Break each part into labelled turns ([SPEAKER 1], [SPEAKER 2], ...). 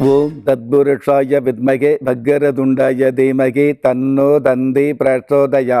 [SPEAKER 1] ஓம் தத்புருஷாய வித்மகே பக்கரதுண்டாய தீமகி தன்னோ தந்தி பிரச்சோதயா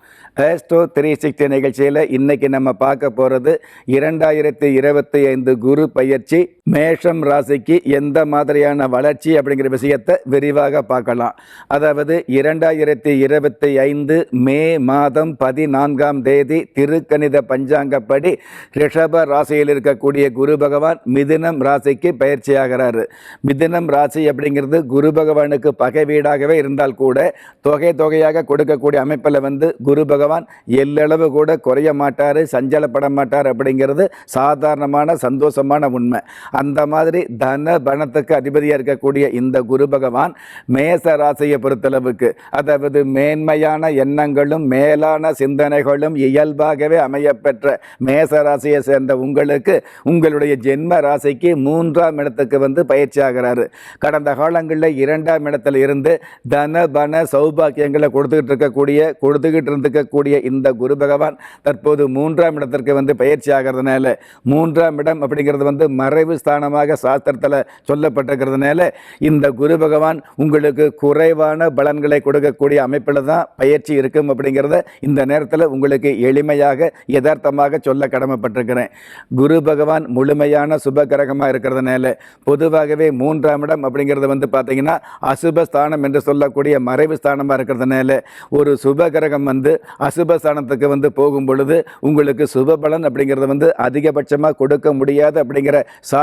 [SPEAKER 1] Astro three sixty நிகழ்ச்சியில் இன்றைக்கி நம்ம பார்க்க போகிறது இரண்டாயிரத்தி இருபத்தி ஐந்து குரு பயிற்சி மேஷம் ராசிக்கு எந்த மாதிரியான வளர்ச்சி அப்படிங்கிற விஷயத்தை விரிவாக பார்க்கலாம். அதாவது இரண்டாயிரத்தி இருபத்தி ஐந்து மே மாதம் பதினான்காம் தேதி திருக்கணித பஞ்சாங்கப்படி ரிஷப ராசியில் இருக்கக்கூடிய குரு பகவான் மிதுனம் ராசிக்கு பயிற்சி ஆகிறார் மிதுனம் ராசி அப்படிங்கிறது குரு பகவானுக்கு பகை வீடாகவே இருந்தால் கூட தொகை தொகையாக கொடுக்கக்கூடிய அமைப்பில் வந்து குரு பகவான் எல்லளவு கூட குறைய மாட்டார் சஞ்சலப்பட மாட்டார் அப்படிங்கிறது சாதாரணமான சந்தோஷமான உண்மை. அந்த மாதிரி தன பணத்துக்கு அதிபதியாக இருக்கக்கூடிய இந்த குரு பகவான் மேச ராசியை பொறுத்தளவுக்கு அதாவது மேன்மையான எண்ணங்களும் மேலான சிந்தனைகளும் இயல்பாகவே அமையப்பெற்ற மேச ராசியை சேர்ந்த உங்களுக்கு உங்களுடைய ஜென்ம ராசிக்கு மூன்றாம் இடத்துக்கு வந்து பயிற்சி ஆகிறாரு கடந்த காலங்களில் இரண்டாம் இடத்துல இருந்து தன பண சௌபாக்கியங்களை கொடுத்துக்கிட்டு இருக்கக்கூடிய கொடுத்துக்கிட்டு இருந்துக்கக்கூடிய இந்த குரு பகவான் தற்போது மூன்றாம் இடத்திற்கு வந்து பயிற்சி ஆகிறதுனால மூன்றாம் இடம் அப்படிங்கிறது வந்து மறைவு ஸ்தானமாக சாஸ்திரத்தில் சொல்லப்பட்டிருக்கிறதுனால இந்த குரு பகவான் உங்களுக்கு குறைவான பலன்களை கொடுக்கக்கூடிய அமைப்பில் தான் பயிற்சி இருக்கும் அப்படிங்கிறத இந்த நேரத்தில் உங்களுக்கு எளிமையாக யதார்த்தமாக சொல்ல கடமைப்பட்டிருக்கிறேன். குரு பகவான் முழுமையான சுப கிரகமாக இருக்கிறதுனால பொதுவாகவே மூன்றாம் இடம் அப்படிங்கிறது வந்து பார்த்தீங்கன்னா அசுபஸ்தானம் என்று சொல்லக்கூடிய மறைவு ஸ்தானமாக இருக்கிறதுனால ஒரு சுப கிரகம் வந்து அசுபஸ்தானத்துக்கு வந்து போகும் பொழுது உங்களுக்கு சுப பலன் அப்படிங்கிறத வந்து அதிகபட்சமாக கொடுக்க முடியாது அப்படிங்கிற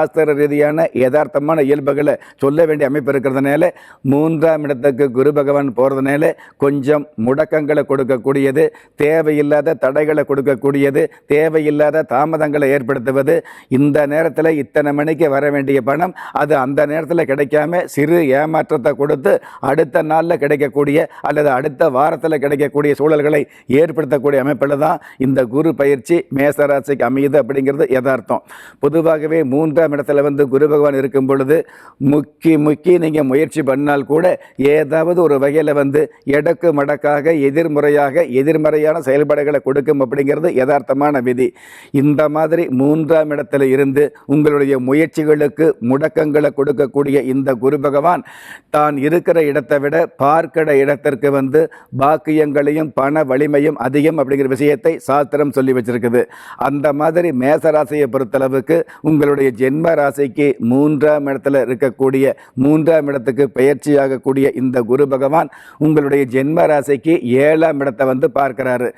[SPEAKER 1] சாஸ்திர ரீதியான யதார்த்தமான இயல்புகளை சொல்ல வேண்டிய அமைப்பு இருக்கிறதுனால மூன்றாம் இடத்துக்கு குரு பகவான் போகிறதுனால கொஞ்சம் முடக்கங்களை கொடுக்கக்கூடியது தேவையில்லாத தடைகளை கொடுக்கக்கூடியது தேவையில்லாத தாமதங்களை ஏற்படுத்துவது. இந்த நேரத்தில் இத்தனை மணிக்கு வர வேண்டிய பணம் அது அந்த நேரத்தில் கிடைக்காம சிறு ஏமாற்றத்தை கொடுத்து அடுத்த நாளில் கிடைக்கக்கூடிய அல்லது அடுத்த வாரத்தில் கிடைக்கக்கூடிய சூழல்களை ஏற்படுத்தக்கூடிய அமைப்பில் தான் இந்த குரு பயிற்சி மேசராசிக்கு அமையுது அப்படிங்கிறது யதார்த்தம். பொதுவாகவே மூன்றாம் இடத்துல வந்து குரு பகவான் இருக்கும் பொழுது முக்கி முக்கி நீங்கள் முயற்சி பண்ணால் கூட ஏதாவது ஒரு வகையில் வந்து எடக்கு மடக்காக எதிர்முறையாக எதிர்மறையான செயல்பாடுகளை கொடுக்கும் அப்படிங்கிறது யதார்த்தமான விதி. இந்த மாதிரி மூன்றாம் இடத்துல இருந்து உங்களுடைய முயற்சிகளுக்கு முடக்கங்களை கொடுக்கக்கூடிய இந்த குரு பகவான் தான் இருக்கிற இடத்தை விட பார்க்கிற இடத்திற்கு வந்து பாக்கியங்களையும் பண வலிமையும் அதிகம் அப்படிங்கிற விஷயத்தை சாஸ்திரம் சொல்லி வச்சிருக்குது. அந்த மாதிரி மேசராசியை பொறுத்தளவுக்கு உங்களுடைய ஜென்ம ராசிக்கு மூன்றாம் இடத்துல இருக்கக்கூடிய மூன்றாம் இடத்துக்கு பயிற்சியாகக்கூடிய இந்த குரு பகவான் உங்களுடைய ஜென்ம ராசிக்கு ஏழாம் இடத்தை வந்து பார்க்கிறாரு.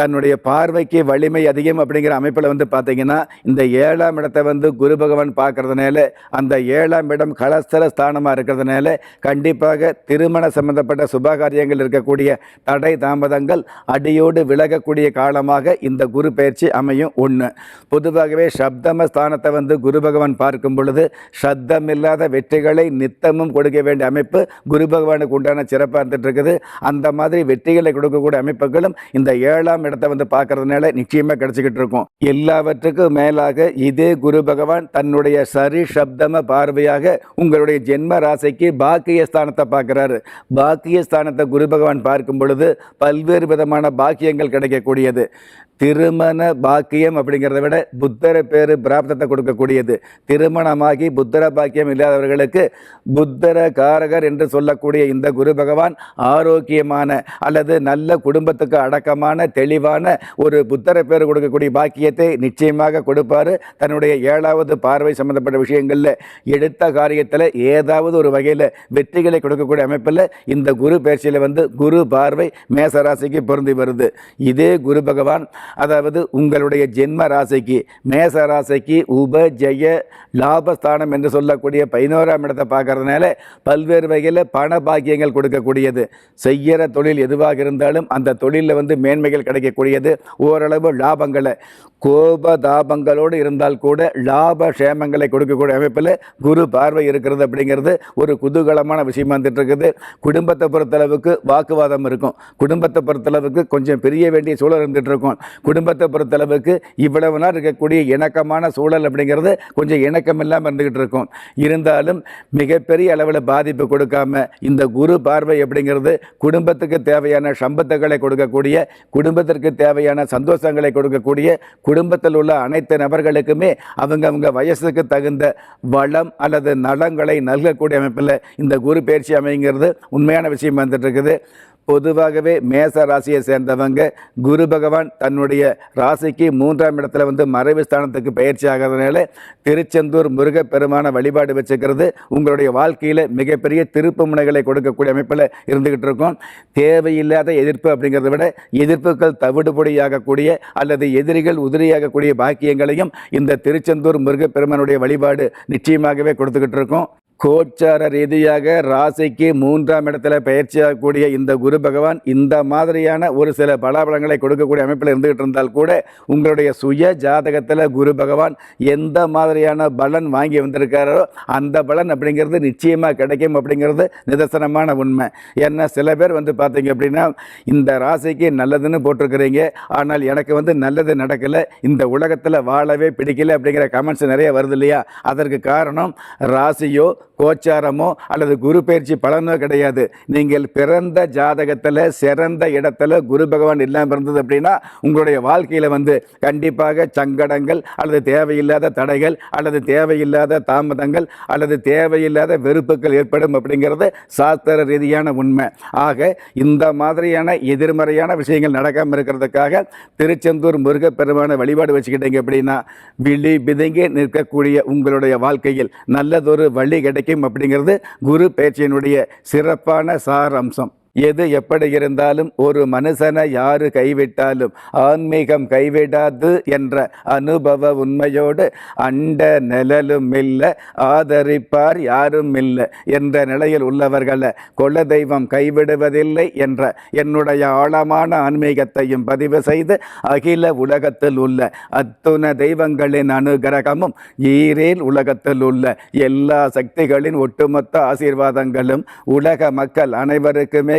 [SPEAKER 1] தன்னுடைய பார்வைக்கு வலிமை அதிகம் அப்படிங்கிற அமைப்பில் வந்து பார்த்தீங்கன்னா இந்த ஏழாம் இடத்தை வந்து குரு பகவான் பார்க்கறதுனால அந்த ஏழாம் இடம் கலஸ்தர ஸ்தானமாக இருக்கிறதுனால கண்டிப்பாக திருமண சம்பந்தப்பட்ட சுபகாரியங்கள் இருக்கக்கூடிய தடை தாமதங்கள் அடியோடு விலகக்கூடிய காலமாக இந்த குரு பயிற்சி அமையும். ஒன்று பொதுவாகவே சப்தம ஸ்தானத்தை வந்து குரு பகவான் பார்க்கும் பொழுது சப்தம் இல்லாத வெற்றிகளை நித்தமும் கொடுக்க வேண்டிய அமைப்பு குரு பகவானுக்கு உண்டான சிறப்பாக இருந்துட்டு இருக்குது. அந்த மாதிரி வெற்றிகளை கொடுக்கக்கூடிய அமைப்புகளும் இந்த ஏழாம் இடத்தை வந்து பார்க்கறதுனால நிச்சயமாக கிடைச்சிக்கிட்டு இருக்கும். எல்லாவற்றுக்கும் மேலாக இதே குரு பகவான் தன்னுடைய சரி சப்தம பார்வையாக உங்களுடைய ஜென்ம ராசிக்கு பாக்கிய ஸ்தானத்தை பார்க்குறாரு. பாக்கிய ஸ்தானத்தை குரு பகவான் பார்க்கும் பொழுது பல்வேறு விதமான பாக்கியங்கள் கிடைக்கக்கூடியது. திருமண பாக்கியம் அப்படிங்கிறத விட புத்தர பேர் பிராப்தத்தை கொடுக்கக்கூடியது. திருமணமாகி புத்தர பாக்கியம் இல்லாதவர்களுக்கு புத்தர காரகர் என்று சொல்லக்கூடிய இந்த குரு பகவான் ஆரோக்கியமான அல்லது நல்ல குடும்பத்துக்கு அடக்கமான தெளிவான ஒரு புத்தர பேர் கொடுக்கக்கூடிய பாக்கியத்தை நிச்சயமாக கொடுப்பார். தன்னுடைய ஏழாவது பார்வை சம்பந்தப்பட்ட விஷயங்களில் எடுத்த காரியத்தில் ஏதாவது ஒரு வகையில் வெற்றிகளை கொடுக்கக்கூடிய அமைப்பில் இந்த குரு பயிற்சியில் வந்து குரு பார்வை மேசராசிக்கு பொருந்தி வருது. இதே குரு பகவான் அதாவது உங்களுடைய ஜென்ம ராசிக்கு மேச ராசிக்கு உப ஜெய லாபஸ்தானம் என்று சொல்லக்கூடிய பதினோராம் இடத்தை பார்க்கறதுனால பல்வேறு வகையில் பண பாக்கியங்கள் கொடுக்கக்கூடியது. செய்கிற தொழில் எதுவாக இருந்தாலும் அந்த தொழிலில் வந்து மேன்மைகள் கிடைக்கக்கூடியது. ஓரளவு லாபங்களை கோப தாபங்களோடு இருந்தால் கூட லாப சேமங்களை கொடுக்கக்கூடிய அமைப்பில் குரு பார்வை இருக்கிறது அப்படிங்கிறது ஒரு குதூகலமான விஷயமா வந்துட்டு இருக்குது குடும்பத்தை பொறுத்தளவுக்கு வாக்குவாதம் இருக்கும். குடும்பத்தை பொறுத்தளவுக்கு கொஞ்சம் பிரிய வேண்டிய சூழல் இருந்துட்டு இருக்கும் குடும்பத்தை பொறுத்தளவுக்கு இவ்வளவு நாள் இருக்கக்கூடிய இணக்கமான சூழல் அப்படிங்கிறது கொஞ்சம் இணக்கம் இல்லாமல் இருந்துக்கிட்டு இருக்கும். இருந்தாலும் மிகப்பெரிய அளவில் பாதிப்பு கொடுக்காம இந்த குரு பார்வை அப்படிங்கிறது குடும்பத்துக்கு தேவையான சம்பத்துகளை கொடுக்கக்கூடிய குடும்பத்திற்கு தேவையான சந்தோஷங்களை கொடுக்கக்கூடிய குடும்பத்தில் உள்ள அனைத்து நபர்களுக்குமே அவங்க அவங்க வயசுக்கு தகுந்த வளம் அல்லது நலங்களை நல்கக்கூடிய அமைப்பில் இந்த குரு பயிற்சி அமைங்கிறது உண்மையான விஷயம் வந்துட்டு இருக்குது. பொதுவாகவே மேச ராசியை சேர்ந்தவங்க குரு பகவான் தன்னுடைய ராசிக்கு மூன்றாம் இடத்துல வந்து மறைவு ஸ்தானத்துக்கு பயிற்சி ஆகிறதுனால திருச்செந்தூர் முருகப்பெருமான வழிபாடு வச்சுக்கிறது உங்களுடைய வாழ்க்கையில் மிகப்பெரிய திருப்பு முனைகளை கொடுக்கக்கூடிய அமைப்பில் இருந்துகிட்டு இருக்கும். தேவையில்லாத எதிர்ப்பு அப்படிங்கிறத விட எதிர்ப்புகள் தவிடுபொடியாகக்கூடிய அல்லது எதிரிகள் உதிரியாகக்கூடிய பாக்கியங்களையும் இந்த திருச்செந்தூர் முருகப்பெருமானுடைய வழிபாடு நிச்சயமாகவே கொடுத்துக்கிட்டு இருக்கும். கோச்சார ரீதியாக ராசிக்கு மூன்றாம் இடத்துல பயிற்சியாகக்கூடிய இந்த குரு பகவான் இந்த மாதிரியான ஒரு சில பலாபலங்களை கொடுக்கக்கூடிய அமைப்பில் இருந்துகிட்டு இருந்தால் கூட உங்களுடைய சுய ஜாதகத்தில் குரு பகவான் எந்த மாதிரியான பலன் வாங்கி வந்திருக்காரோ அந்த பலன் அப்படிங்கிறது நிச்சயமாக கிடைக்கும் அப்படிங்கிறது நிதர்சனமான உண்மை. ஏன்னா சில பேர் வந்து பார்த்தீங்க அப்படின்னா இந்த ராசிக்கு நல்லதுன்னு போட்டிருக்கிறீங்க ஆனால் எனக்கு வந்து நல்லது நடக்கலை இந்த உலகத்தில் வாழவே பிடிக்கல அப்படிங்கிற கமெண்ட்ஸ் நிறைய வருது இல்லையா? அதற்கு காரணம் ராசியோ கோச்சாரமோ அல்லது குரு பயிற்சி பலனோ கிடையாது. நீங்கள் பிறந்த ஜாதகத்தில் சிறந்த இடத்துல குரு பகவான் இல்லாமல் இருந்தது அப்படின்னா உங்களுடைய வாழ்க்கையில் வந்து கண்டிப்பாக சங்கடங்கள் அல்லது தேவையில்லாத தடைகள் அல்லது தேவையில்லாத தாமதங்கள் அல்லது தேவையில்லாத வெறுப்புகள் ஏற்படும் அப்படிங்கிறது சாஸ்திர ரீதியான உண்மை. ஆக இந்த மாதிரியான எதிர்மறையான விஷயங்கள் நடக்காமல் இருக்கிறதுக்காக திருச்செந்தூர் முருகப்பெருமான வழிபாடு வச்சுக்கிட்டீங்க அப்படின்னா விழி பிதுங்கி நிற்கக்கூடிய உங்களுடைய வாழ்க்கையில் நல்லதொரு வழி வைத்தியம் அப்படிங்கிறது குரு பேச்சினுடைய சிறப்பான சாரம்சம். எது எப்படி இருந்தாலும் ஒரு மனுஷனை யாரு கைவிட்டாலும் ஆன்மீகம் கைவிடாது என்ற அனுபவ உண்மையோடு அண்ட நிழலும் இல்லை ஆதரிப்பார் யாரும் இல்லை என்ற நிலையில் உள்ளவர்களை குலதெய்வம் கைவிடுவதில்லை என்ற என்னுடைய ஆழமான ஆன்மீகத்தையும் பதிவு செய்து அகில உலகத்தில் உள்ள அத்துண தெய்வங்களின் அனுகிரகமும் ஈரேல் உலகத்தில் உள்ள எல்லா சக்திகளின் ஒட்டுமொத்த ஆசீர்வாதங்களும் உலக மக்கள் அனைவருக்குமே